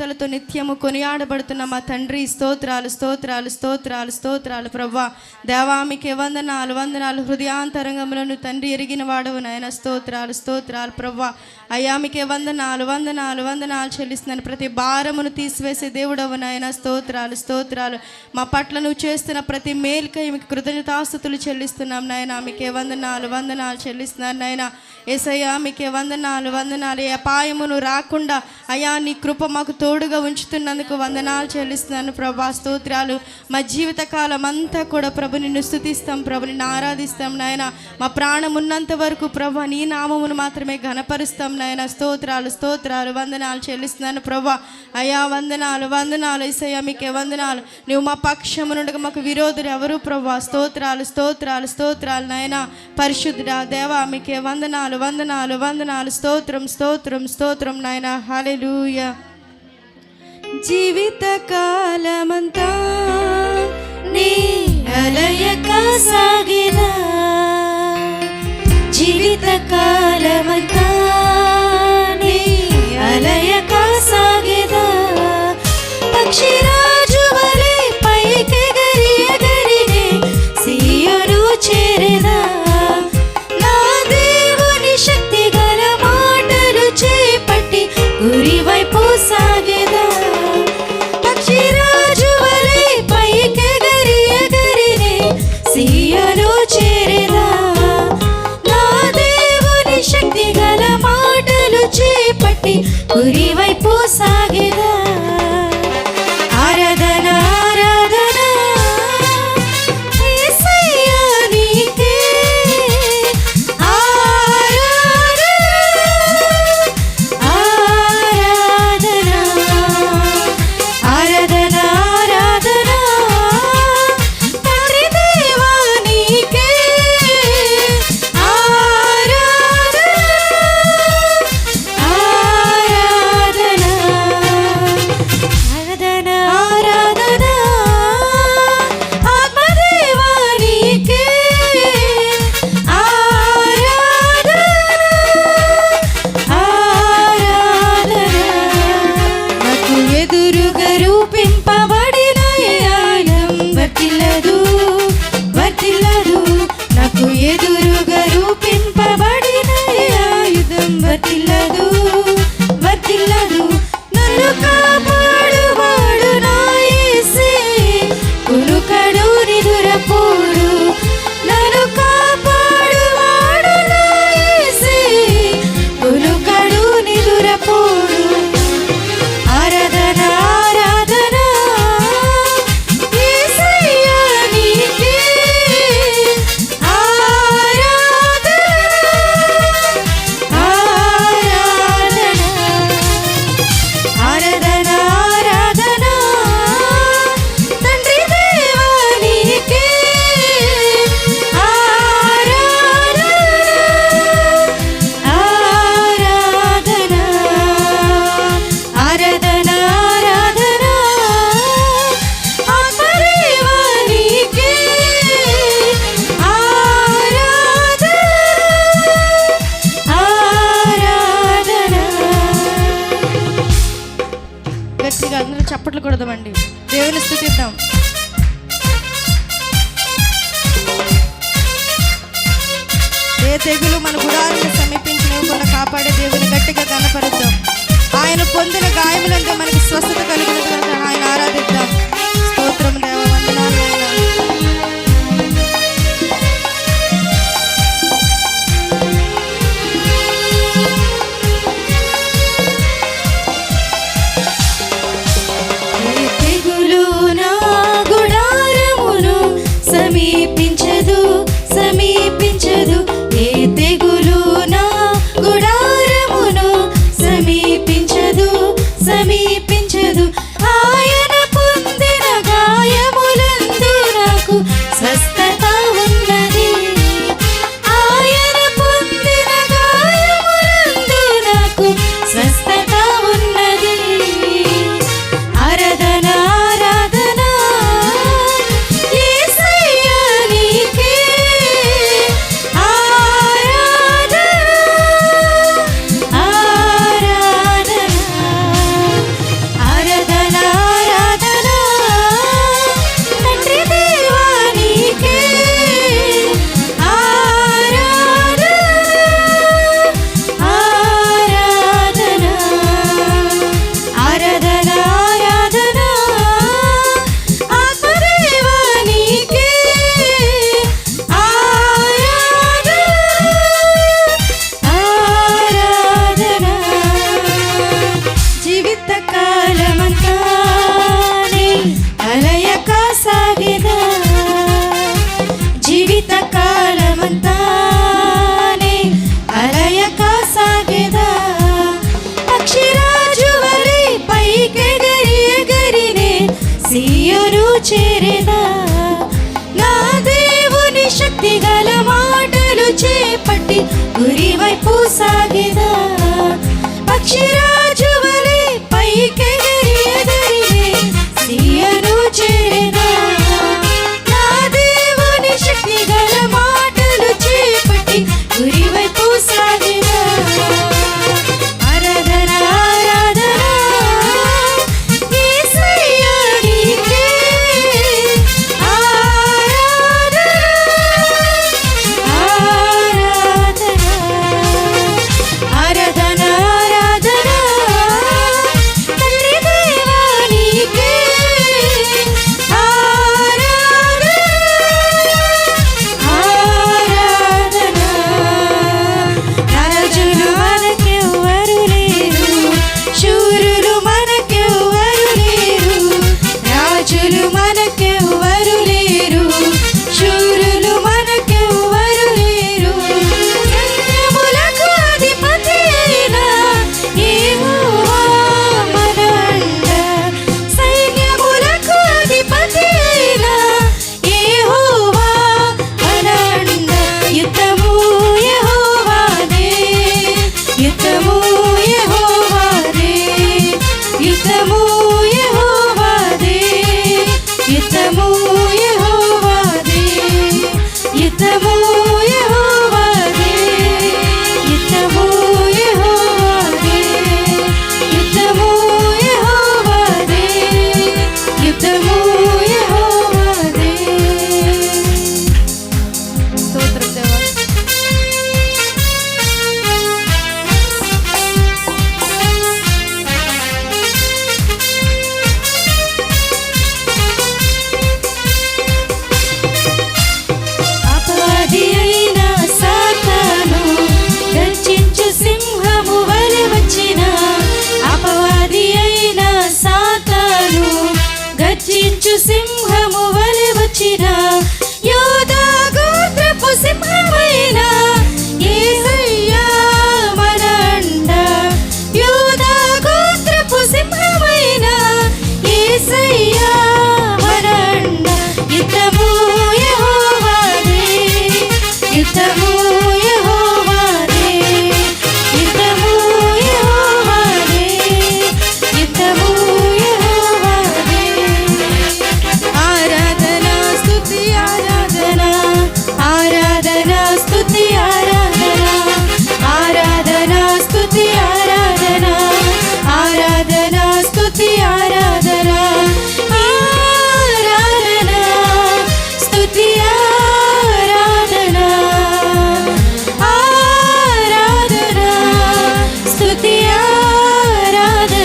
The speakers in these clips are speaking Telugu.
తలతో నిత్యము కొనియాడబడుతున్న మా తండ్రి స్తోత్రాలు స్తోత్రాలు స్తోత్రాలు స్తోత్రాలు. ప్రవ్వా దేవామికి వందనాలు వందనాలు. హృదయాంతరంగములను తండ్రి ఎరిగిన వాడవు నాయన. స్తోత్రాలు స్తోత్రాలు ప్రవ్వా. అయ్యామికే వందనాలు వందనాలు వందనాలు చెల్లిస్తున్నాను. ప్రతి భారమును తీసివేసే దేవుడవు నాయన. స్తోత్రాలు స్తోత్రాలు. మా పట్ల నువ్వు చేస్తున్న ప్రతి మేలుకై మీకు కృతజ్ఞతాస్తుతులు చెల్లిస్తున్నాం నాయన. మీకే వందనాలు వందనాలు చెల్లిస్తున్నాను నాయన. ఏసయ్యా మీకే వందనాలు వందనాలు. ఏ అపాయమును రాకుండా అయా నీ కృప మాకు తోడుగా ఉంచుతున్నందుకు వందనాలు చెల్లిస్తున్నాను ప్రభా స్తోత్రాలు. మా జీవిత కాలం అంతా కూడా ప్రభు నిన్ను స్థుతిస్తాం ప్రభు నిన్ను ఆరాధిస్తాం నాయన. మా ప్రాణం ఉన్నంత వరకు ప్రభా నీ నామమును మాత్రమే ఘనపరుస్తాం నాయన. స్తోత్రాలు స్తోత్రాలు వందనాలు చెల్లిస్తున్నాను ప్రభా. అయా వందనాలు వందనాలు ఇసయ్యా మీకే వందనాలు. నువ్వు మా పక్షము నుండి మాకు విరోధులు ఎవరు ప్రభా? స్తోత్రాలు స్తోత్రాలు స్తోత్రాలు నాయన. పరిశుద్ధుడా దేవా మీకే వందనాలు వందనాలు వందనాలు. స్తోత్రం స్తోత్రం స్తోత్రం నాయన. హల్లెలూయా. జీవిత కాలమంతా నీ అలయక సాగిన జీవిత కాలమంతా నీ అలయక సాగిన పక్షి గాయములంటే మనకి స్వస్థత కలుగుతుందని ఆయన ఆరాధిద్దాం. ജീവിതകാലമന്ത సింహము వలె వచ్చిన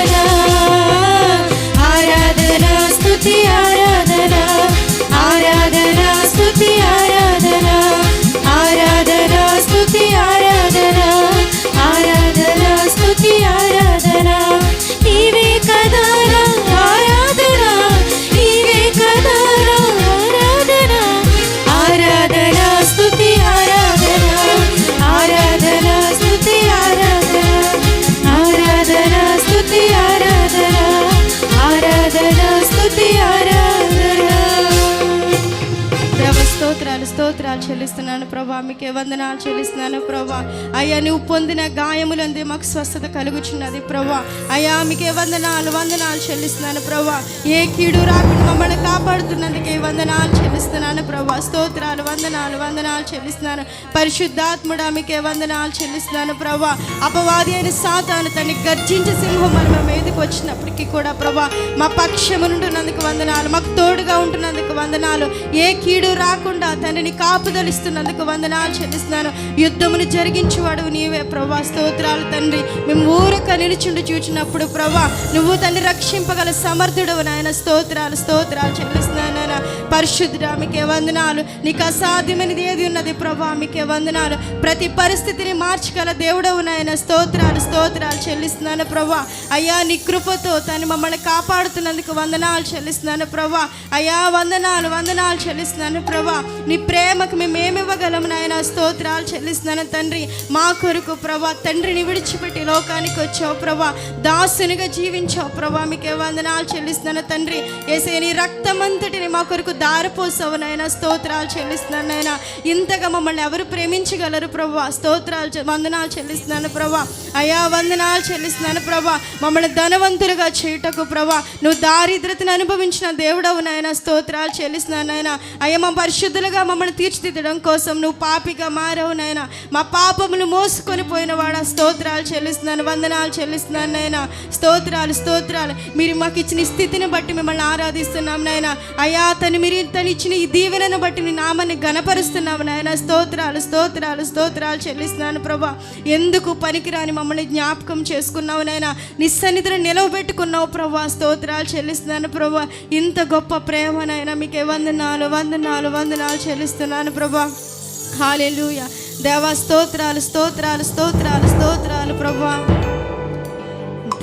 그대 వందనాలు చెల్లిస్తున్నాను ప్రభా. మీకే వందనాలు చెల్లిస్తున్నాను ప్రభా. అయ్యా నువ్వు పొందిన గాయములందే మాకు స్వస్థత కలుగుచున్నది ప్రభా. అయ్యా మీకే వందనాలు వందనాలు చెల్లిస్తున్నాను ప్రభా. ఏ కీడు రాకుండా మమ్మల్ని కాపాడుతున్నందుకే వందనాలు చెల్లిస్తున్నాను ప్రభా. స్తోత్రాలు వందనాలు వందనాలు చెల్లిస్తున్నాను. పరిశుద్ధాత్ముడా మీకే వందనాలు చెల్లిస్తున్నాను ప్రభా. అపవాది అయిన సాతాను తన్ని గర్జించి సింహం వచ్చినప్పటికీ కూడా ప్రభా మా పక్షము ఉంటున్నందుకు వందనాలు మాకు తోడుగా ఉంటున్నందుకు వందనాలు. ఏ కీడు రాకుండా తండ్రిని కాపుదలిస్తున్నందుకు వందనాలు చెల్లిస్తున్నాను. యుద్ధమును జరిగించేవాడు నీవే ప్రభా స్తోత్రాలు తండ్రి. మేము ఊరక నిలుచుండి చూచినప్పుడు ప్రభా నువ్వు తండ్రి రక్షింపగల సమర్థుడు నాయన. స్తోత్రాలు స్తోత్రాలు చెల్లిస్తున్నాను. నాయన పరిశుద్ధుడా మీకే వందనాలు. నీకు అసాధ్యమైనది ఏది ఉన్నది ప్రభా మీకే వందనాలు. ప్రతి పరిస్థితిని మార్చగల దేవుడవు నాయన. స్తోత్రాలు స్తోత్రాలు చెల్లిస్తున్నాను ప్రభా. అయ్యా నీ కృపతో తను మమ్మల్ని కాపాడుతున్నందుకు వందనాలు చెల్లిస్తున్నాను ప్రభా. అయ్యా వందనాలు వందనాలు చెల్లిస్తున్నాను ప్రభా. నీ ప్రేమకు మేము ఏమివ్వగలం నాయన? స్తోత్రాలు చెల్లిస్తున్నాను తండ్రి. మా కొరకు ప్రభా తండ్రిని విడిచిపెట్టి లోకానికి వచ్చావు ప్రభా. దాసునిగా జీవించావు ప్రభా మీకే వందనాలు చెల్లిస్తున్నాను తండ్రి. ఏసే నీ రక్తమంతటిని మా కొరకు దారిపోసావు నాయన. స్తోత్రాలు చెల్లిస్తున్నాను నాయన. ఇంతగా మమ్మల్ని ఎవరు ప్రేమించగలరు ప్రభా? స్తోత్రాలు వందనాలు చెల్లిస్తున్నాను ప్రభా. అయా వందనాలు చెల్లిస్తున్నాను ప్రభా. మమ్మల్ని ధనవంతులుగా చేయుటకు ప్రభా. నువ్వు దారిద్రతను అనుభవించిన దేవుడవు నాయన. స్తోత్రాలు చెల్లిస్తున్నాను నాయన. అయ్యా మా పరిశుద్ధులుగా మమ్మల్ని తీర్చిదిద్దడం కోసం నువ్వు పాపిగా మారవు నాయన. మా పాపములు మోసుకొని పోయిన వాడ. స్తోత్రాలు చెల్లిస్తున్నాను వందనాలు చెల్లిస్తున్నాను నాయన. స్తోత్రాలు స్తోత్రాలు. మీరు మాకు ఇచ్చిన స్థితిని బట్టి మిమ్మల్ని ఆరాధిస్తున్నాం నాయన. అయ్యా తను మీరు తను ఇచ్చిన ఈ దీవెనను బట్టి నీ నామాన్ని గణపరుస్తున్నాము నాయన. స్తోత్రాలు స్తోత్రాలు స్తోత్రాలు చెల్లిస్తున్నాను ప్రభా. ఎందుకు పనికిరాని మమ్మల్ని జ్ఞాపకం చేసుకున్నావు నాయన? నీ సన్నిధిని నిలవబెట్టుకున్నావు ప్రభా. స్తోత్రాలు చెల్లిస్తున్నాను ప్రభా. ఇంత గొప్ప ప్రేమనైనా మీకు వందనాలు వందనాలు వందనాలు చెల్లిస్తున్నాను ప్రభా. హాలెలూయ. దేవా స్తోత్రాలు స్తోత్రాలు స్తోత్రాలు స్తోత్రాలు ప్రభా.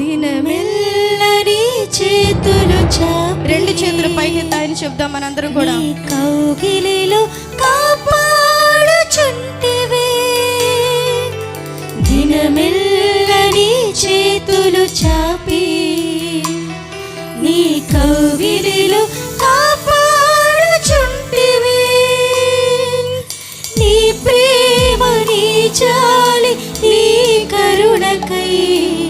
దినమెల్లరి చేతులు చాపి రెండు చేతులు పైకి ఆయన చెప్దాం మనందరం కూడా. కౌగిలిలో కాపాడుచుంటివే. దినమెల్లని చేతులు చాపి నీ కౌగిలిలో కాపాడుచుంటివే. నీ ప్రేమ నీ చాలి నీ కరుణకై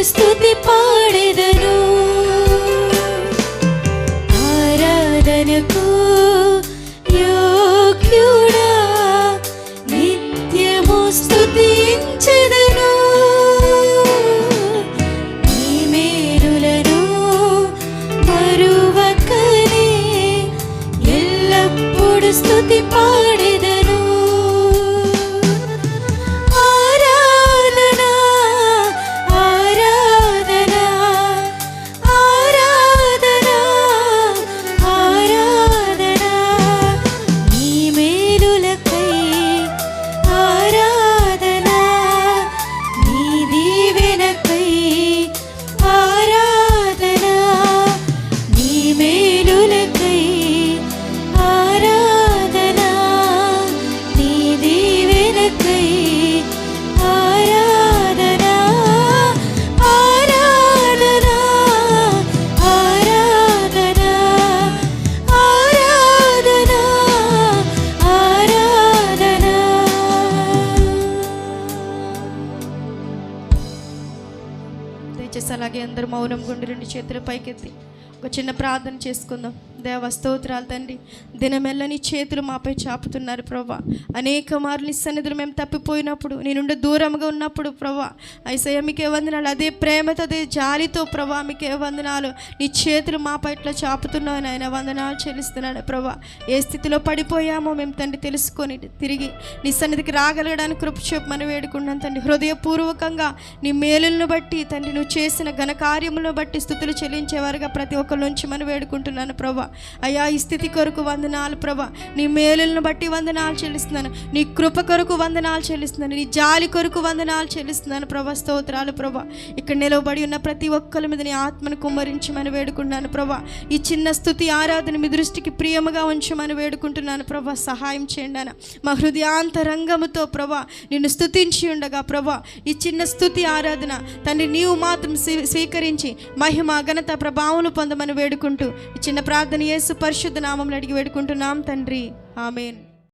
ఎల్లప్పుడు స్తుతి పాడెదను. అందరూ మౌనం గుండి రెండు చేతుల పైకెత్తి. ఒక చిన్న ప్రార్థన చేసుకుందాం. దేవ స్తోత్రాలు తండ్రి. దినమెల్ల నీ చేతులు మాపై చాపుతున్నారు ప్రభా అనేక మార్లు నీ సన్నిధులు మేము తప్పిపోయినప్పుడు నీ నుండి దూరంగా ఉన్నప్పుడు ప్రభా ఐసయ్య మీకే వందనాలు. అదే ప్రేమతో అదే జాలితో ప్రభా మీకే వందనాలు. నీ చేతులు మా పట్ల చాపుతున్నావు నాయన. వందనాలు చెల్లిస్తున్నాడు ప్రభా ఏ స్థితిలో పడిపోయామో మేము తండ్రి తెలుసుకొని తిరిగి నీ సన్నిధికి రాగలగడానికి కృప మనం వేడుకున్నాను తండ్రి. హృదయపూర్వకంగా నీ మేలులను బట్టి తండ్రి నువ్వు చేసిన ఘనకార్యములను బట్టి స్థుతులు చెల్లించేవారుగా ప్రతి ఒక్క నుంచి మనం వేడుకుంటున్నాను ప్రభా. అయ్యా ఈ స్థితి కొరకు వందనాలు ప్రభా. నీ మేలులను బట్టి వందనాలు చెల్లిస్తున్నాను. నీ కృప కొరకు వందనాలు చెల్లిస్తున్నాను. నీ జాలి కొరకు వందనాలు చెల్లిస్తున్నాను ప్రభా. స్తోత్రాలు ప్రభా. ఇక్కడ నిలవబడి ఉన్న ప్రతి ఒక్కరి మీద నీ ఆత్మను కుమ్మరించమని వేడుకున్నాను ప్రభా. ఈ చిన్న స్థుతి ఆరాధన మీ దృష్టికి ప్రియముగా ఉంచమని వేడుకుంటున్నాను ప్రభా. సహాయం చేయండి అన్న మా హృదయాంతరంగముతో ప్రభా నిన్ను స్థుతించి ఉండగా ప్రభా. ఈ చిన్న స్థుతి ఆరాధన తండ్రి నీవు మాత్రం స్వీకరించి మహిమ ఘనత ప్రభావం పొందమని వేడుకుంటూ చిన్న ప్రార్థన యేసు పరిశుద్ధ నామంలో అడిగి వేడుకుంటున్నాం తండ్రి. ఆమెన్.